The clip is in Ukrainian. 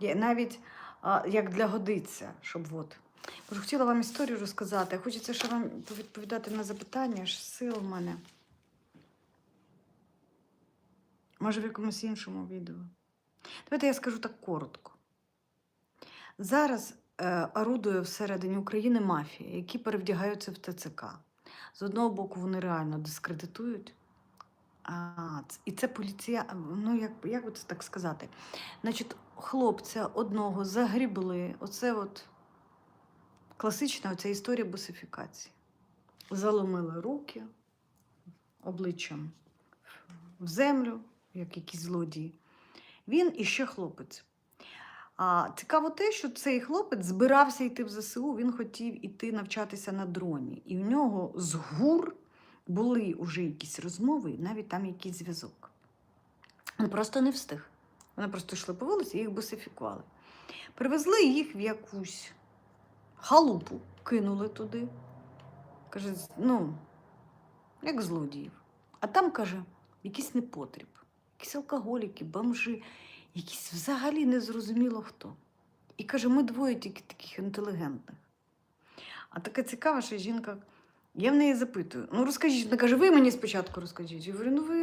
Навіть як для годиться, щоб от. Боже, хотіла вам історію розказати. Хочеться ще вам відповідати на запитання, аж сил в мене. Може, в якомусь іншому відео. Давайте я скажу так коротко. Зараз е, орудує всередині України мафія, які перевдягаються в ТЦК. З одного боку, вони реально дискредитують. І це поліція, ну як, як це так сказати? Значить, хлопця одного загрібли. Оце от класична оця історія босифікації. Заломили руки обличчям в землю, як якісь злодії. Він і ще хлопець. А цікаво те, що цей хлопець збирався йти в ЗСУ, він хотів іти навчатися на дроні. І в нього з гур були вже якісь розмови, навіть там якийсь зв'язок. Він просто не встиг. Вони просто йшли по вулиці і їх босифікували. Привезли їх в якусь халупу, кинули туди. Каже, ну, як злодіїв. А там, каже, якийсь непотріб, якісь алкоголіки, бомжи, якісь взагалі незрозуміло хто. І каже, ми двоє тільки таких інтелігентних. А така цікава, що жінка. Я в неї запитую: ну розкажіть, вона каже, ви мені спочатку розкажіть. Я говорю, ну ви